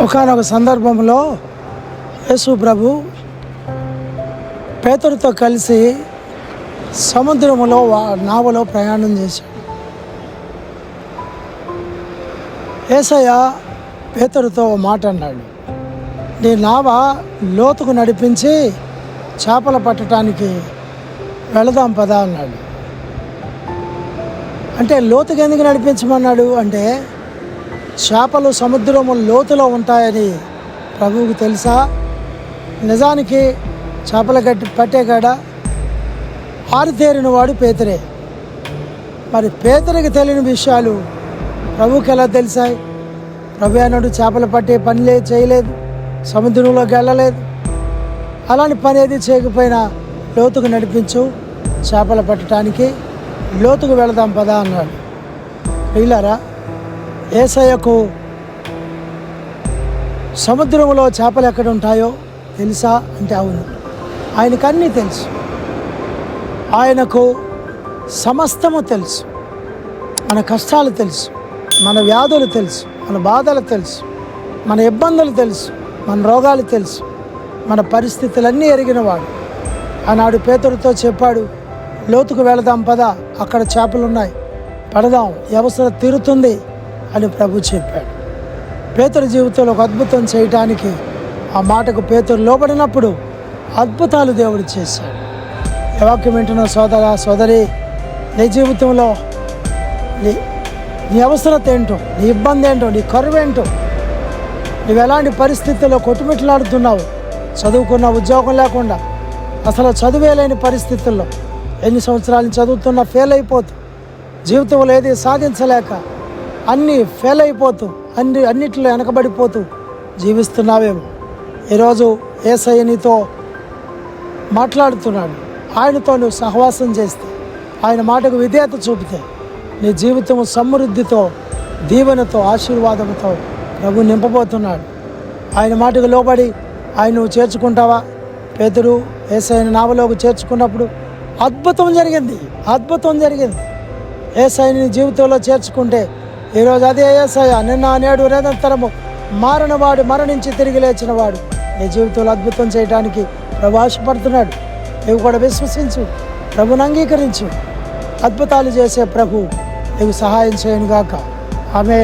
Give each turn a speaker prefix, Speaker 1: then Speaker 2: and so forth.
Speaker 1: ఒకనొక సందర్భంలో యేసు ప్రభు పేతుడితో కలిసి సముద్రములో వా- నావలో ప్రయాణం చేశాడు. ఏసయ్య పేతుడితో మాట అన్నాడు. నీ నావ లోతుకు నడిపించి చేపలు పట్టడానికి వెళదాం పదా అన్నాడు. అంటే లోతుకు ఎందుకు నడిపించమన్నాడు? అంటే చేపలు సముద్రము లోతులో ఉంటాయని ప్రభువుకు తెలుసా? నిజానికి చేపల గట్టి పట్టే కాడ ఆరితేరిన వాడు పేతరే. మరి పేతరికి తెలియని విషయాలు ప్రభుకి ఎలా తెలిసాయి? ప్రభు అన్నాడు చేపలు పట్టే పని లేదు చేయలేదు సముద్రంలోకి వెళ్ళలేదు అలాంటి పని ఏది చేయకపోయినా లోతుకు నడిపించు చేపలు పట్టడానికి లోతుకు వెళదాం పదా అన్నాడు. వీళ్ళారా ఏసయ్యకు సముద్రంలో చేపలు ఎక్కడ ఉంటాయో తెలుసా? అంటే అవును. ఆయనకు అన్నీ తెలుసు. ఆయనకు సమస్తము తెలుసు. మన కష్టాలు తెలుసు. మన వ్యాధులు తెలుసు. మన బాధలు తెలుసు. మన ఇబ్బందులు తెలుసు. మన రోగాలు తెలుసు. మన పరిస్థితులన్నీ ఎరిగినవాడు ఆనాడు పేతుడితో చెప్పాడు లోతుకు వెళదాం పద. అక్కడ చేపలు ఉన్నాయి పడదాం. ఈ తీరుతుంది. అని ప్రభు చెప్పాడు. పేతురు జీవితంలో ఒక అద్భుతం చేయటానికి ఆ మాటకు పేతురు లోబడినప్పుడు అద్భుతాలు దేవుడు చేశాడు. వాక్యం వింటున్న సోదర సోదరి నీ జీవితంలో నీ నీ అవసరత ఏంటో నీ ఇబ్బంది ఏంటో నీ కరువు ఏంటో నువ్వు ఎలాంటి పరిస్థితుల్లో కొట్టుమిట్లాడుతున్నావు చదువుకున్న ఉద్యోగం లేకుండా అసలు చదివేలేని పరిస్థితుల్లో ఎన్ని సంవత్సరాలు చదువుతున్నా ఫెయిల్ అయిపోతూ జీవితంలో ఏది సాధించలేక అన్నీ ఫెయిల్ అయిపోతూ అన్ని అన్నిట్లో వెనకబడిపోతూ జీవిస్తున్నావేమో. ఈరోజు ఏసయ్య నీతో మాట్లాడుతున్నాడు. ఆయనతో నువ్వు సహవాసం చేస్తే ఆయన మాటకు విధేయత చూపితే నీ జీవితం సమృద్ధితో దీవెనతో ఆశీర్వాదంతో ప్రభు నింపబోతున్నాడు. ఆయన మాటకు లోబడి ఆయన నువ్వు చేర్చుకుంటావా? పేదరు ఏసైన నావలోకి చేర్చుకున్నప్పుడు అద్భుతం జరిగింది అద్భుతం జరిగింది. ఏసైని జీవితంలో చేర్చుకుంటే ఈరోజు అదే ఏసయ్య నిన్న నేడు నిరంతరము మారినవాడు మరణించి తిరిగి లేచినవాడు. ఈ నీ జీవితంలో అద్భుతం చేయడానికి ప్రభు ఆశపడుతున్నాడు. నువ్వు కూడా విశ్వసించు ప్రభుని అంగీకరించు. అద్భుతాలు చేసే ప్రభు నీకు సహాయం చేయను గాక ఆమె